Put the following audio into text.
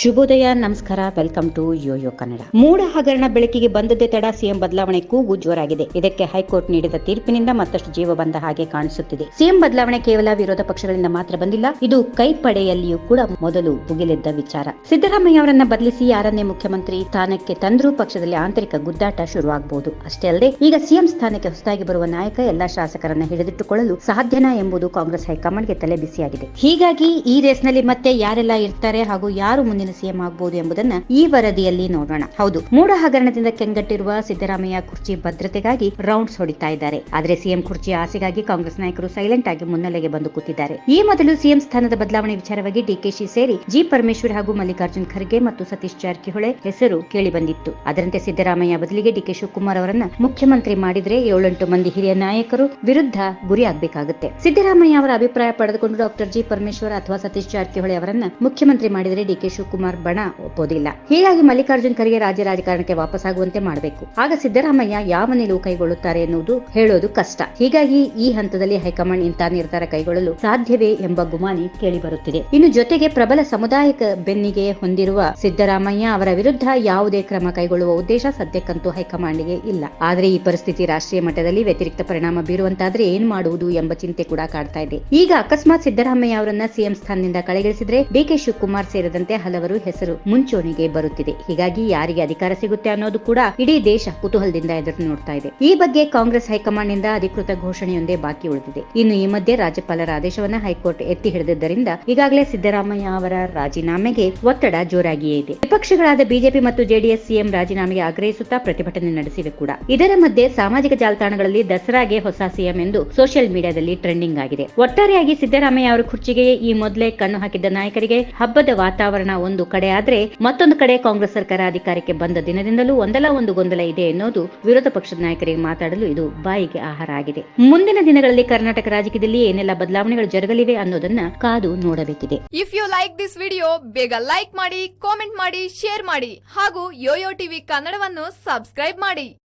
ಶುಭೋದಯ, ನಮಸ್ಕಾರ welcome to Yoyo Kannada MUDA ಹಗರಣ ಬೆಳಕಿಗೆ ಬಂದದ್ದೇ ತಡ, ಸಿಎಂ ಬದಲಾವಣೆ ಕೂಗು ಜೋರಾಗಿದೆ. ಇದಕ್ಕೆ ಹೈಕೋರ್ಟ್ ನೀಡಿದ ತೀರ್ಪಿನಿಂದ ಮತ್ತಷ್ಟು ಜೀವ ಬಂದ ಹಾಗೆ ಕಾಣಿಸುತ್ತಿದೆ. ಸಿಎಂ ಬದಲಾವಣೆ ಕೇವಲ ವಿರೋಧ ಪಕ್ಷಗಳಿಂದ ಮಾತ್ರ ಬಂದಿಲ್ಲ, ಇದು ಕೈಪಡೆಯಲ್ಲಿಯೂ ಕೂಡ ಮೊದಲು ಮುಗಿಲಿದ್ದ ವಿಚಾರ. ಸಿದ್ದರಾಮಯ್ಯ ಅವರನ್ನ ಬದಲಿಸಿ ಯಾರನ್ನೇ ಮುಖ್ಯಮಂತ್ರಿ ಸ್ಥಾನಕ್ಕೆ ತಂದರೂ ಪಕ್ಷದಲ್ಲಿ ಆಂತರಿಕ ಗುದ್ದಾಟ ಶುರುವಾಗಬಹುದು ಅಷ್ಟೇ ಅಲ್ಲದೆ, ಈಗ ಸಿಎಂ ಸ್ಥಾನಕ್ಕೆ ಹೊಸದಾಗಿ ಬರುವ ನಾಯಕ ಎಲ್ಲಾ ಶಾಸಕರನ್ನ ಹಿಡಿದಿಟ್ಟುಕೊಳ್ಳಲು ಸಾಧ್ಯನಾ ಎಂಬುದು ಕಾಂಗ್ರೆಸ್ ಹೈಕಮಾಂಡ್ಗೆ ತಲೆ ಬಿಸಿಯಾಗಿದೆ. ಹೀಗಾಗಿ ಈ ರೇಸ್ನಲ್ಲಿ ಮತ್ತೆ ಯಾರೆಲ್ಲ ಇರ್ತಾರೆ ಹಾಗೂ ಯಾರು ಮುಂದಿನ ಸಿಎಂ ಆಗಬಹುದು ಎಂಬುದನ್ನ ಈ ವರದಿಯಲ್ಲಿ ನೋಡೋಣ. ಹೌದು ಮೂಡ ಹಗರಣದಿಂದ ಕೆಂಗಟ್ಟಿರುವ ಸಿದ್ದರಾಮಯ್ಯ ಕುರ್ಚಿ ಭದ್ರತೆಗಾಗಿ ರೌಂಡ್ಸ್ ಹೊಡಿತಾ ಇದ್ದಾರೆ. ಆದರೆ ಸಿಎಂ ಕುರ್ಚಿ ಆಸೆಗಾಗಿ ಕಾಂಗ್ರೆಸ್ ನಾಯಕರು ಸೈಲೆಂಟ್ ಆಗಿ ಮುನ್ನೆಲೆಗೆ ಬಂದು ಕೂತಿದ್ದಾರೆ. ಈ ಮೊದಲು ಸಿಎಂ ಸ್ಥಾನದ ಬದಲಾವಣೆ ವಿಚಾರವಾಗಿ ಡಿಕೆಶಿ ಸೇರಿ ಜಿ ಪರಮೇಶ್ವರ್ ಹಾಗೂ ಮಲ್ಲಿಕಾರ್ಜುನ್ ಖರ್ಗೆ ಮತ್ತು ಸತೀಶ್ ಜಾರಕಿಹೊಳಿ ಹೆಸರು ಕೇಳಿ ಬಂದಿತ್ತು. ಅದರಂತೆ ಸಿದ್ದರಾಮಯ್ಯ ಬದಲಿಗೆ ಡಿಕೆ ಶಿವಕುಮಾರ್ ಅವರನ್ನ ಮುಖ್ಯಮಂತ್ರಿ ಮಾಡಿದ್ರೆ ಏಳೆಂಟು ಮಂದಿ ಹಿರಿಯ ನಾಯಕರು ವಿರುದ್ಧ ಗುರಿಯಾಗಬೇಕಾಗುತ್ತೆ ಸಿದ್ದರಾಮಯ್ಯ ಅವರ ಅಭಿಪ್ರಾಯ ಪಡೆದುಕೊಂಡು ಡಾಕ್ಟರ್ ಜಿ ಪರಮೇಶ್ವರ್ ಅಥವಾ ಸತೀಶ್ ಜಾರಕಿಹೊಳಿ ಅವರನ್ನ ಮುಖ್ಯಮಂತ್ರಿ ಮಾಡಿದರೆ ಡಿಕೆ ಶಿವಕುಮಾರ್ ಬಣ ಒಪ್ಪೋದಿಲ್ಲ. ಹೀಗಾಗಿ ಮಲ್ಲಿಕಾರ್ಜುನ್ ಖರ್ಗೆ ರಾಜ್ಯ ರಾಜಕಾರಣಕ್ಕೆ ವಾಪಸ್ಸಾಗುವಂತೆ ಮಾಡಬೇಕು. ಆಗ ಸಿದ್ದರಾಮಯ್ಯ ಯಾವ ನಿಲುವು ಕೈಗೊಳ್ಳುತ್ತಾರೆ ಎನ್ನುವುದು ಹೇಳೋದು ಕಷ್ಟ. ಹೀಗಾಗಿ ಈ ಹಂತದಲ್ಲಿ ಹೈಕಮಾಂಡ್ ಇಂತಹ ನಿರ್ಧಾರ ಕೈಗೊಳ್ಳಲು ಸಾಧ್ಯವೇ ಎಂಬ ಗುಮಾನಿ ಕೇಳಿ ಬರುತ್ತಿದೆ ಇನ್ನು ಜೊತೆಗೆ ಪ್ರಬಲ ಸಮುದಾಯಕ ಬೆನ್ನಿಗೆ ಹೊಂದಿರುವ ಸಿದ್ದರಾಮಯ್ಯ ಅವರ ವಿರುದ್ಧ ಯಾವುದೇ ಕ್ರಮ ಕೈಗೊಳ್ಳುವ ಉದ್ದೇಶ ಸದ್ಯಕ್ಕಂತೂ ಹೈಕಮಾಂಡ್ಗೆ ಇಲ್ಲ. ಆದರೆ ಈ ಪರಿಸ್ಥಿತಿ ರಾಷ್ಟ್ರೀಯ ಮಟ್ಟದಲ್ಲಿ ವ್ಯತಿರಿಕ್ತ ಪರಿಣಾಮ ಬೀರುವಂತಾದ್ರೆ ಏನ್ ಮಾಡುವುದು ಎಂಬ ಚಿಂತೆ ಕೂಡ ಕಾಡ್ತಾ ಇದೆ. ಈಗ ಅಕಸ್ಮಾತ್ ಸಿದ್ದರಾಮಯ್ಯ ಅವರನ್ನ ಸಿಎಂ ಸ್ಥಾನದಿಂದ ಕಳೆಗಿಳಿಸಿದ್ರೆ ಡಿಕೆ ಶಿವಕುಮಾರ್ ಸೇರಿದಂತೆ ಹಲವರು ಹೆಸರು ಮುಂಚೂಣಿಗೆ ಬರುತ್ತಿದೆ. ಹೀಗಾಗಿ ಯಾರಿಗೆ ಅಧಿಕಾರ ಸಿಗುತ್ತೆ ಅನ್ನೋದು ಕೂಡ ಇಡೀ ದೇಶ ಕುತೂಹಲದಿಂದ ಎದುರು ನೋಡ್ತಾ ಇದೆ. ಈ ಬಗ್ಗೆ ಕಾಂಗ್ರೆಸ್ ಹೈಕಮಾಂಡ್ನಿಂದ ಅಧಿಕೃತ ಘೋಷಣೆಯೊಂದೇ ಬಾಕಿ ಉಳಿದಿದೆ. ಇನ್ನು ಈ ಮಧ್ಯೆ ರಾಜ್ಯಪಾಲರ ಆದೇಶವನ್ನ ಹೈಕೋರ್ಟ್ ಎತ್ತಿ ಹಿಡಿದಿದ್ದರಿಂದ ಈಗಾಗಲೇ ಸಿದ್ದರಾಮಯ್ಯ ಅವರ ರಾಜೀನಾಮೆಗೆ ಒತ್ತಡ ಜೋರಾಗಿಯೇ ಇದೆ. ವಿಪಕ್ಷಗಳಾದ ಬಿಜೆಪಿ ಮತ್ತು ಜೆಡಿಎಸ್ ಸಿಎಂ ರಾಜೀನಾಮೆಗೆ ಆಗ್ರಹಿಸುತ್ತಾ ಪ್ರತಿಭಟನೆ ನಡೆಸಿವೆ ಕೂಡ. ಇದರ ಮಧ್ಯೆ ಸಾಮಾಜಿಕ ಜಾಲತಾಣಗಳಲ್ಲಿ ದಸರಾಗೆ ಹೊಸ ಸಿಎಂ ಎಂದು ಸೋಷಿಯಲ್ ಮೀಡಿಯಾದಲ್ಲಿ ಟ್ರೆಂಡಿಂಗ್ ಆಗಿದೆ. ಒಟ್ಟಾರೆಯಾಗಿ ಸಿದ್ದರಾಮಯ್ಯ ಅವರ ಕುರ್ಚಿಗೆ ಈ ಮೊದಲೇ ಕಣ್ಣು ಹಾಕಿದ್ದ ನಾಯಕರಿಗೆ ಹಬ್ಬದ ವಾತಾವರಣ ಒಂದು ಕಡೆ ಆದ್ರೆ ಮತ್ತೊಂದು ಕಡೆ ಕಾಂಗ್ರೆಸ್ ಸರ್ಕಾರ ಅಧಿಕಾರಕ್ಕೆ ಬಂದ ದಿನದಿಂದಲೂ ಒಂದಲ್ಲ ಒಂದು ಗೊಂದಲ ಇದೆ ಎನ್ನುವುದು ವಿರೋಧ ಪಕ್ಷದ ನಾಯಕರಿಗೆ ಮಾತಾಡಲು ಇದು ಬಾಯಿಗೆ ಆಹಾರ ಆಗಿದೆ. ಮುಂದಿನ ದಿನಗಳಲ್ಲಿ ಕರ್ನಾಟಕ ರಾಜಕೀಯದಲ್ಲಿ ಏನೆಲ್ಲ ಬದಲಾವಣೆಗಳು ಜರುಗಲಿವೆ ಅನ್ನೋದನ್ನ ಕಾದು ನೋಡಬೇಕಿದೆ. If you like this video ಬೇಗ ಲೈಕ್ ಮಾಡಿ ಕಾಮೆಂಟ್ ಮಾಡಿ ಶೇರ್ ಮಾಡಿ ಹಾಗೂ ಯೋಯೋ ಟಿವಿ ಕನ್ನಡವನ್ನು ಸಬ್ಸ್ಕ್ರೈಬ್ ಮಾಡಿ.